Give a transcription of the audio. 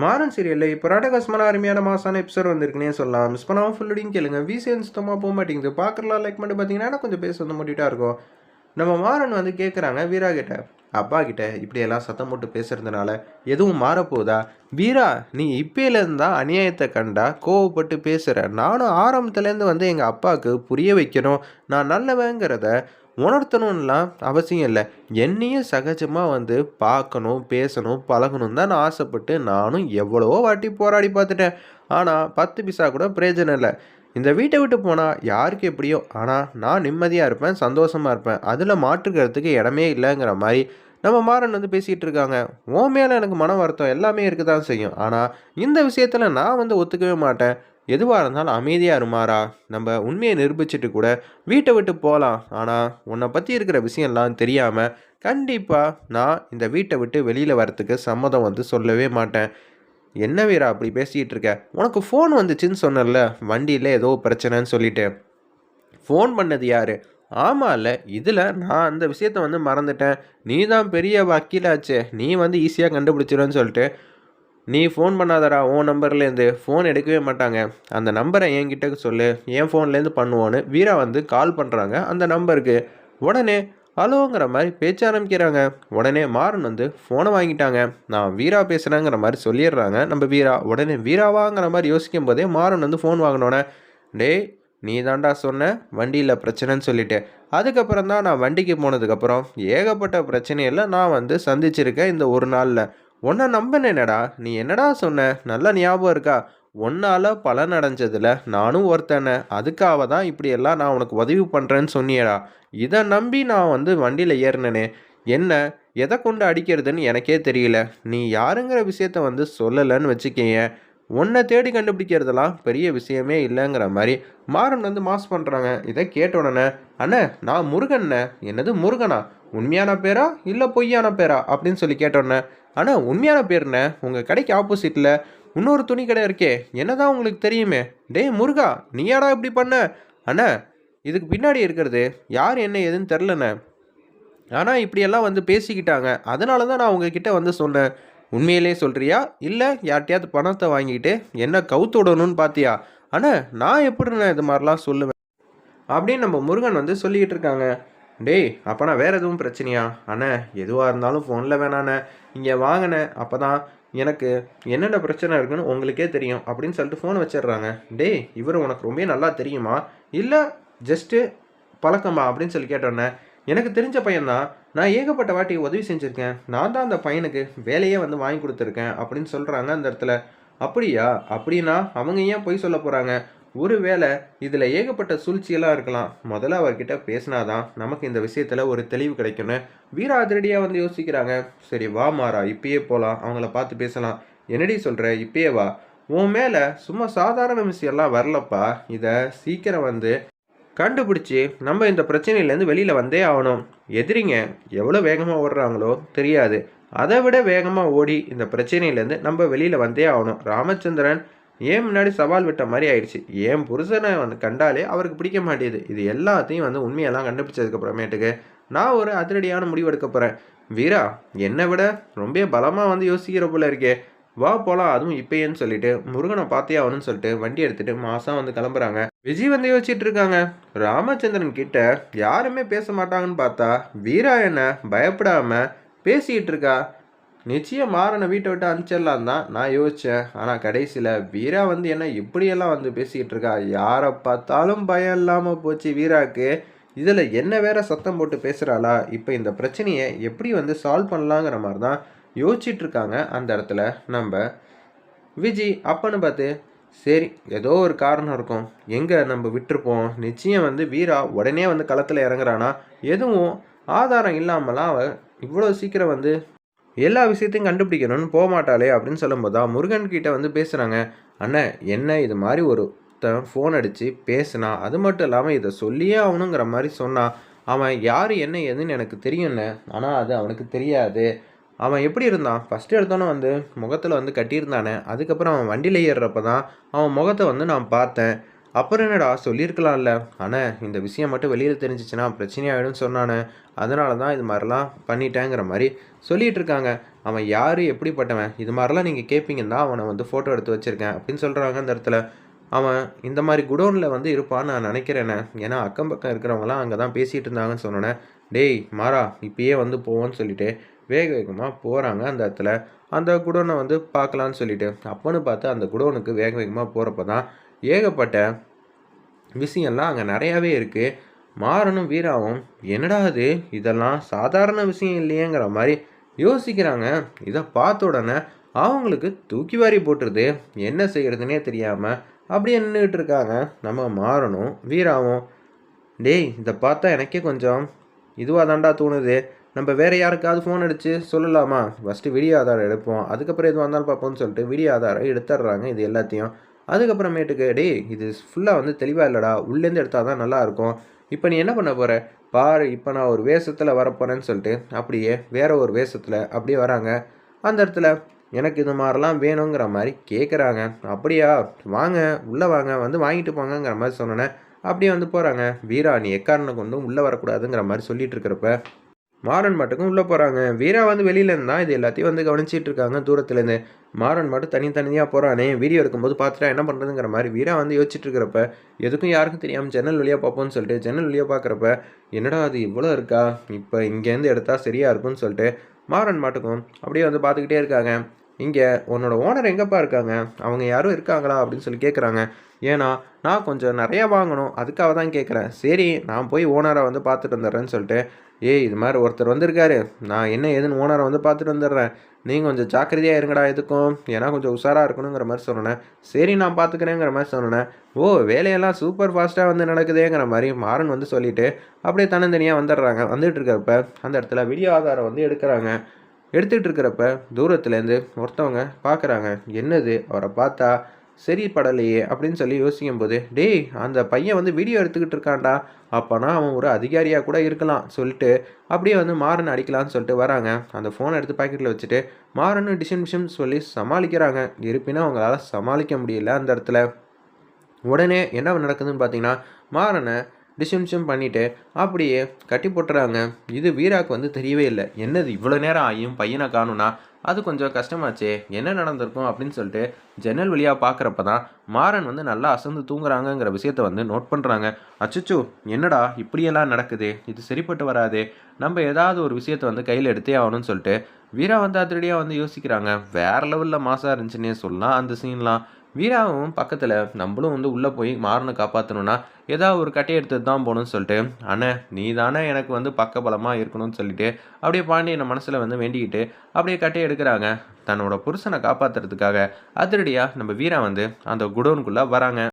மாறன் சீரியலில் இப்போ ராடகாசமான அருமையான மாசான எபிசோட் வந்திருக்குன்னே சொல்லலாம். மிஸ் பண்ணாமல் ஃபுல்லடியும் கேளுங்க. விசிஎன் சுத்தமாக போக மாட்டேங்குது. பார்க்கலாம் லைக் மட்டும் பார்த்தீங்கன்னா கொஞ்சம் பேச வந்து முடிட்டா இருக்கும். நம்ம மாறன் வந்து கேட்குறாங்க வீரா கிட்ட. அப்பா கிட்ட இப்படியெல்லாம் சத்தம் போட்டு பேசுறதுனால எதுவும் மாறப்போகுதா? வீரா நீ இப்பயிலேருந்து தான் அநியாயத்தை கண்டா கோவப்பட்டு பேசுகிற நானும் ஆரம்பத்துலேருந்து வந்து எங்கள் அப்பாவுக்கு புரிய வைக்கணும். நான் நல்லவங்கிறத உணர்த்தணும்லாம் அவசியம் இல்லை. என்னையும் சகஜமாக வந்து பார்க்கணும் பேசணும் பழகணும் தான் நான் ஆசைப்பட்டு நானும் எவ்வளவோ வாட்டி போராடி பார்த்துட்டேன். ஆனால் பத்து பிசா கூட பிரயோஜனம் இல்லை. இந்த வீட்டை விட்டு போனால் யாருக்கு எப்படியோ ஆனால் நான் நிம்மதியாக இருப்பேன் சந்தோஷமாக இருப்பேன். அதில் மாற்றுக்கிறதுக்கு இடமே இல்லைங்கிற மாதிரி நம்ம மாறன் வந்து பேசிகிட்டு இருக்காங்க. ஓ மேலே எனக்கு மன வருத்தம் எல்லாமே இருக்க தான் செய்யும். ஆனால் இந்த விஷயத்தில் நான் வந்து ஒத்துக்கவே மாட்டேன். எதுவாக இருந்தாலும் அமைதியாக இருமாறா. நம்ம உண்மையை நிரூபிச்சுட்டு கூட வீட்டை விட்டு போகலாம் ஆனால் உன்னை பற்றி இருக்கிற விஷயம்லாம் தெரியாமல் கண்டிப்பாக நான் இந்த வீட்டை விட்டு வெளியில் வரத்துக்கு சம்மதம் வந்து சொல்லவே மாட்டேன். என்ன வீரா அப்படி பேசிகிட்டு இருக்க? உனக்கு ஃபோன் வந்துச்சுன்னு சொன்னல வண்டியில் ஏதோ பிரச்சனைன்னு சொல்லிட்டு. ஃபோன் பண்ணது யார்? ஆமாம் இல்லை இதில் நான் அந்த விஷயத்த வந்து மறந்துட்டேன். நீ தான் பெரிய வக்கீலாச்சே. நீ வந்து ஈஸியாக கண்டுபிடிச்சிருன்னு சொல்லிட்டு நீ ஃபோன் பண்ணாதடா உன் நம்பர்லேருந்து ஃபோன் எடுக்கவே மாட்டாங்க. அந்த நம்பரை என்கிட்ட சொல்லு என் ஃபோன்லேருந்து பண்ணுவோன்னு வீரா வந்து கால் பண்ணுறாங்க அந்த நம்பருக்கு உடனே ஹலோங்கிற மாதிரி பேச்ச ஆரம்பிக்கிறாங்க. உடனே மாறன் வந்து ஃபோனை வாங்கிட்டாங்க. நான் வீரா பேசுகிறேங்கிற மாதிரி சொல்லிடுறாங்க. நம்ம வீரா உடனே வீராவாங்கிற மாதிரி யோசிக்கும் போதே மாறன் வந்து ஃபோன் வாங்கினோன்னே டேய் நீ தாண்டா சொன்ன வண்டியில் பிரச்சனைன்னு சொல்லிட்டு. அதுக்கப்புறம் தான் நான் வண்டிக்கு போனதுக்கப்புறம் ஏகப்பட்ட பிரச்சனையெல்லாம் நான் வந்து சந்திச்சிருக்கேன் இந்த ஒரு நாளில். உன்னை நம்பினேனடா. நீ என்னடா சொன்ன? நல்ல ஞாபகம் இருக்கா? உன்னால் பலன் அடைஞ்சதில் நானும் ஒருத்தனை. அதுக்காக தான் இப்படியெல்லாம் நான் உனக்கு உதவி பண்ணுறேன்னு சொன்னியடா. இதை நம்பி நான் வந்து வண்டியில் ஏறினேனே. என்ன? எதை கொண்டு அடிக்கிறதுன்னு எனக்கே தெரியல. நீ யாருங்கிற விஷயத்த வந்து சொல்லலைன்னு வச்சுக்கேன் உன்னை தேடி கண்டுபிடிக்கிறதெல்லாம் பெரிய விஷயமே இல்லைங்கிற மாதிரி மாறன் வந்து மாஸ் பண்ணுறாங்க இதை கேட்ட உடனே அண்ணே நான் முருகண்ணே. என்னது முருகனா? உண்மையான பேரா இல்லை பொய்யான பேரா? அப்படின்னு சொல்லி கேட்டோன்னே அண்ணா உண்மையான பேருண்ணே. உங்கள் கடைக்கு ஆப்போசிட்டில் இன்னொரு துணி கடை இருக்கே. என்னதான் உங்களுக்கு தெரியுமே? டேய் முருகா நீயாடா இப்படி பண்ண? அண்ணா இதுக்கு பின்னாடி இருக்கிறது யார் என்ன ஏதுன்னு தெரிலண்ணே ஆனால் இப்படியெல்லாம் வந்து பேசிக்கிட்டாங்க. அதனால தான் நான் உங்ககிட்ட வந்து சொன்னேன் உண்மையிலே சொல்கிறியா இல்லை யார்கிட்டயாவது பணத்தை வாங்கிட்டு என்ன கவுத்து விடணும்னு பார்த்தியா ஆனால் நான் எப்படிண்ணே இது மாதிரிலாம் சொல்லுவேன்? அப்படின்னு நம்ம முருகன் வந்து சொல்லிக்கிட்டு இருக்காங்க. டேய் அப்போனா வேறு எதுவும் பிரச்சனையா? அண்ணே எதுவாக இருந்தாலும் ஃபோனில் வேணாண்ணே. இங்கே வாங்கினேன் அப்போ தான் எனக்கு என்னென்ன பிரச்சனை இருக்குன்னு உங்களுக்கே தெரியும் அப்படின்னு சொல்லிட்டு ஃபோன் வச்சிடுறாங்க. டேய் இவர் உனக்கு ரொம்ப நல்லா தெரியுமா? இல்லை ஜஸ்ட்டு பழக்கமா? அப்படின்னு சொல்லி கேட்டோன்னே எனக்கு தெரிஞ்ச பையன்தான் நான் ஏகப்பட்ட வாட்டி உதவி செஞ்சுருக்கேன். நான் தான் அந்த பையனுக்கு வேலையே வந்து வாங்கி கொடுத்துருக்கேன் அப்படின்னு சொல்கிறாங்க அந்த இடத்துல. அப்படியா? அப்படின்னா அவங்க ஏன் பொய் சொல்ல போகிறாங்க ஒருவேளை இதில் ஏகப்பட்ட சூழ்ச்சியெல்லாம் இருக்கலாம். முதல்ல அவர்கிட்ட பேசினாதான் நமக்கு இந்த விஷயத்தில் ஒரு தெளிவு கிடைக்கும்னு வீரா அதிரடியாக வந்து யோசிக்கிறாங்க. சரி வா மாறா இப்பயே போகலாம் அவங்கள பார்த்து பேசலாம். என்னடி சொல்கிற இப்பயே வா. உன் மேலே சும்மா சாதாரண விஷயம்லாம் வரலப்பா. இதை சீக்கிரம் வந்து கண்டுபிடிச்சி நம்ம இந்த பிரச்சனையிலேருந்து வெளியில் வந்தே ஆகணும். எதிரிங்க எவ்வளோ வேகமாக ஓடுறாங்களோ தெரியாது. அதை விட வேகமாக ஓடி இந்த பிரச்சனையிலேருந்து நம்ம வெளியில் வந்தே ஆகணும். ராமச்சந்திரன் ஏன் முன்னாடி சவால் விட்ட மாதிரி ஆயிடுச்சு? ஏன் புருஷனை வந்து கண்டாலே அவருக்கு பிடிக்க மாட்டேது? இது எல்லாத்தையும் வந்து உண்மையெல்லாம் கண்டுபிடிச்சதுக்கப்புறமேட்டுக்கு நான் ஒரு அதிரடியான முடிவு எடுக்க போகிறேன் வீரா என்னை விட ரொம்ப பலமாக வந்து யோசிக்கிற போல இருக்கே. வா போகலாம் அதுவும் இப்பயேன்னு சொல்லிட்டு முருகனை பார்த்தே ஆகணும்னு சொல்லிட்டு வண்டி எடுத்துகிட்டு மாதம் வந்து கிளம்புறாங்க. விஜய் வந்து யோசிச்சுட்டு இருக்காங்க. ராமச்சந்திரன் கிட்ட யாருமே பேச மாட்டாங்கன்னு பார்த்தா வீரா என்ன பயப்படாம பேசிக்கிட்டு இருக்கா? நிச்சயம் மாறனை வீட்டை விட்டு அனுப்பிச்சிடலாம் தான் நான் யோசித்தேன் ஆனால் கடைசியில் வீரா வந்து என்ன இப்படியெல்லாம் வந்து பேசிக்கிட்டு இருக்கா? யாரை பார்த்தாலும் பயம் இல்லாமல் போச்சு வீராக்கு. இதில் என்ன வேற சத்தம் போட்டு பேசுகிறாளா இப்போ இந்த பிரச்சனையை எப்படி வந்து சால்வ் பண்ணலாங்கிற மாதிரி தான் யோசிச்சுட்டு இருக்காங்க அந்த இடத்துல நம்ம. விஜி அப்பன்னு பார்த்து சரி ஏதோ ஒரு காரணம் இருக்கும். எங்கே நம்ம விட்டுருப்போம்? நிச்சயம் வந்து வீரா உடனே வந்து களத்தில் இறங்குறானா? எதுவும் ஆதாரம் இல்லாமலாம் அவள் இவ்வளோ சீக்கிரம் வந்து எல்லா விஷயத்தையும் கண்டுபிடிக்கணும்னு போக மாட்டாளே அப்படின்னு சொல்லும்போது தான் முருகன் கிட்ட வந்து பேசுகிறாங்க அண்ணன் என்ன இது மாதிரி ஒருத்தன் ஃபோன் அடித்து பேசினா? அது மட்டும் இல்லாமல் இதை சொல்லியே ஆகணுங்கிற மாதிரி சொன்னான் அவன் யார் என்ன ஏதுன்னு எனக்கு தெரியும்ண்ணே ஆனால் அது அவனுக்கு தெரியாது. அவன் எப்படி இருந்தான்? ஃபஸ்ட்டு எடுத்தோன்னே வந்து முகத்தில் வந்து கட்டியிருந்தானே. அதுக்கப்புறம் அவன் வண்டியில் ஏறுறப்ப தான் அவன் முகத்தை வந்து நான் பார்த்தேன். அப்புறம் என்னடா சொல்லியிருக்கலாம்ல? ஆனால் இந்த விஷயம் மட்டும் வெளியில் தெரிஞ்சிச்சுன்னா பிரச்சனையாகிடும்னு சொன்னானே. அதனால தான் இது மாதிரிலாம் பண்ணிட்டேங்கிற மாதிரி சொல்லிகிட்டு இருக்காங்க அவன் யார் எப்படிப்பட்டவன்? இது மாதிரிலாம் நீங்கள் கேட்பீங்கன்னா அவனை வந்து ஃபோட்டோ எடுத்து வச்சுருக்கேன் அப்படின்னு சொல்கிறாங்க அந்த இடத்துல. அவன் இந்த மாதிரி குடோனில் வந்து இருப்பான்னு நான் நினைக்கிறேனே. ஏன்னா அக்கம் பக்கம் இருக்கிறவங்களாம் அங்கே தான் பேசிகிட்டு இருந்தாங்கன்னு சொன்னோன்னே டேய் மாறா இப்பயே வந்து போவோன்னு சொல்லிட்டு வேக வேகமாக போகிறாங்க அந்த இடத்துல. அந்த குடோனை வந்து பார்க்கலான்னு சொல்லிட்டு. அப்போன்னு பார்த்து அந்த குடோனுக்கு வேக வேகமாக போகிறப்ப தான் ஏகப்பட்ட விஷயம்லாம் அங்கே நிறையாவே இருக்குது மாறனும் வீராவும் என்னடா அது இதெல்லாம் சாதாரண விஷயம் இல்லையேங்கிற மாதிரி யோசிக்கிறாங்க. இதை பார்த்த உடனே அவங்களுக்கு தூக்கி வாரி போட்டுருது. என்ன செய்கிறதுனே தெரியாமல் அப்படியே நின்றுட்டு இருக்காங்க. நம்ம மாறணும் வீராவும். டேய் இதை பார்த்தா எனக்கே கொஞ்சம் இதுவாக தாண்டா தோணுது. நம்ம வேறு யாருக்காவது ஃபோன் அடித்து சொல்லலாமா? ஃபஸ்ட்டு வீடியோ ஆதாரம் எடுப்போம். அதுக்கப்புறம் எதுவாக இருந்தாலும் பார்ப்போம்னு சொல்லிட்டு வீடியோ ஆதாரம் எடுத்துடுறாங்க இது எல்லாத்தையும். அதுக்கப்புறமேட்டுக்கு டே இது ஃபுல்லாக வந்து தெளிவாக இல்லைடா. உள்ளேருந்து எடுத்தால் தான் நல்லாயிருக்கும். இப்போ நீ என்ன பண்ண போகிற பாரு இப்போ நான் ஒரு வேஷத்தில் வரப்போகிறேன்னு சொல்லிட்டு அப்படியே வேறு ஒரு வேஷத்தில் அப்படியே வராங்க. அந்த இடத்துல எனக்கு இது மாதிரிலாம் வேணுங்கிற மாதிரி கேட்குறாங்க அப்படியா? வாங்க உள்ளே வாங்க. வந்து வாங்கிட்டு போங்கங்கிற மாதிரி சொன்னோன்னே அப்படியே வந்து போகிறாங்க வீரா நீ எக்காரனை கொண்டும் உள்ளே வரக்கூடாதுங்கிற மாதிரி சொல்லிகிட்டு இருக்கிறப்ப மாறன் மட்டுக்கும் உள்ளே போகிறாங்க வீரா வந்து வெளியிலேருந்து தான் இது எல்லாத்தையும் வந்து கவனிச்சிட்டு இருக்காங்க தூரத்துலேருந்து. மாறன் மட்டும் தனித்தனியாக போகிறானே வீடியோ இருக்கும்போது பார்த்துட்டா என்ன பண்ணுறதுங்கிற மாதிரி வீரா வந்து யோசிச்சுட்டு இருக்கிறப்ப எதுக்கும் யாருக்கும் தெரியாமல் ஜன்னல் வழியாக பார்ப்போம்னு சொல்லிட்டு ஜன்னல் வழியாக பார்க்குறப்ப என்னடா அது இவ்வளோ இருக்கா? இப்போ இங்கேருந்து எடுத்தால் சரியாக இருக்கும்னு சொல்லிட்டு மாறன் மாட்டுக்கும் அப்படியே வந்து பார்த்துக்கிட்டே இருக்காங்க. இங்கே உன்னோட ஓனர் எங்கேப்பா இருக்காங்க? அவங்க யாரும் இருக்காங்களா? அப்படின்னு சொல்லி கேட்குறாங்க ஏன்னா நான் கொஞ்சம் நிறையா வாங்கணும். அதுக்காக தான் கேட்குறேன். சரி நான் போய் ஓனரை வந்து பார்த்துட்டு வந்துடுறேன்னு சொல்லிட்டு ஏய் இது மாதிரி ஒருத்தர் வந்திருக்காரு. நான் என்ன ஏதுன்னு ஓனரை வந்து பார்த்துட்டு வந்துடுறேன். நீங்கள் கொஞ்சம் ஜாக்கிரதையாக இருங்கடா எதுக்கும். ஏன்னா கொஞ்சம் உஷாராக இருக்கணுங்கிற மாதிரி சொன்னேன். சரி நான் பார்த்துக்கிறேங்கிற மாதிரி சொன்னேன். ஓ வேலையெல்லாம் சூப்பர் ஃபாஸ்ட்டாக வந்து நடக்குதேங்கிற மாதிரி மாறன் வந்து சொல்லிவிட்டு அப்படியே தனித்தனியாக வந்துடுறாங்க. வந்துட்டு இருக்கிறப்ப அந்த இடத்துல வீடியோ ஆதாரம் வந்து எடுக்கிறாங்க. எடுத்துகிட்டு இருக்கிறப்ப தூரத்துலேருந்து ஒருத்தவங்க பார்க்குறாங்க. என்னது? அவரை பார்த்தா சரி படலையே அப்படின்னு சொல்லி யோசிக்கும் போது டேய் அந்த பையன் வந்து வீடியோ எடுத்துக்கிட்டு இருக்கான்டா. அப்போனா அவன் ஒரு அதிகாரியாக கூட இருக்கலாம் சொல்லிட்டு அப்படியே வந்து மாறன் அடிக்கலாம்னு சொல்லிட்டு வராங்க. அந்த ஃபோனை எடுத்து பாக்கெட்டில் வச்சுட்டு மாறன்னு டிஷன் டிஷன் சொல்லி சமாளிக்கிறாங்க. இருப்பினும் அவங்களால சமாளிக்க முடியல அந்த இடத்துல. உடனே என்ன நடக்குதுன்னு பார்த்தீங்கன்னா மாறனை டிஷன்ஷன் பண்ணிவிட்டு அப்படியே கட்டி போட்டுறாங்க. இது வீராக்கு வந்து தெரியவே இல்லை. என்னது இவ்வளோ நேரம் ஆகியும் பையனை காணும்னா? அது கொஞ்சம் கஷ்டமாச்சே. என்ன நடந்திருக்கும் அப்படின்னு சொல்லிட்டு ஜன்னல் வழியாக பார்க்குறப்ப தான் மாறன் வந்து நல்லா அசந்து தூங்குறாங்கங்கிற விஷயத்த வந்து நோட் பண்ணுறாங்க அச்சுச்சு என்னடா இப்படியெல்லாம் நடக்குது? இது சரிப்பட்டு வராது. நம்ம ஏதாவது ஒரு விஷயத்த வந்து கையில் எடுத்தே ஆகணும்னு சொல்லிட்டு வீரா வந்து அதிரடியாக வந்து யோசிக்கிறாங்க. வேறு லெவலில் மாசாக இருந்துச்சுன்னே சொல்லலாம் அந்த சீன்லாம் வீராவும் பக்கத்தில் நம்மளும் வந்து உள்ளே போய் மாறனை காப்பாற்றணும்னா ஏதாவது ஒரு கட்டையை எடுத்துட்டு தான் போகணும்னு சொல்லிட்டு அண்ணே நீ தானே எனக்கு வந்து பக்கபலமாக இருக்கணும்னு சொல்லிட்டு அப்படியே பாண்டியனை மனசில் வந்து வேண்டிக்கிட்டு அப்படியே கட்டையை எடுக்கிறாங்க. தன்னோட புருஷனை காப்பாற்றுறதுக்காக அதிரடியாக நம்ம வீரா வந்து அந்த குடோனுக்குள்ளே வராங்க.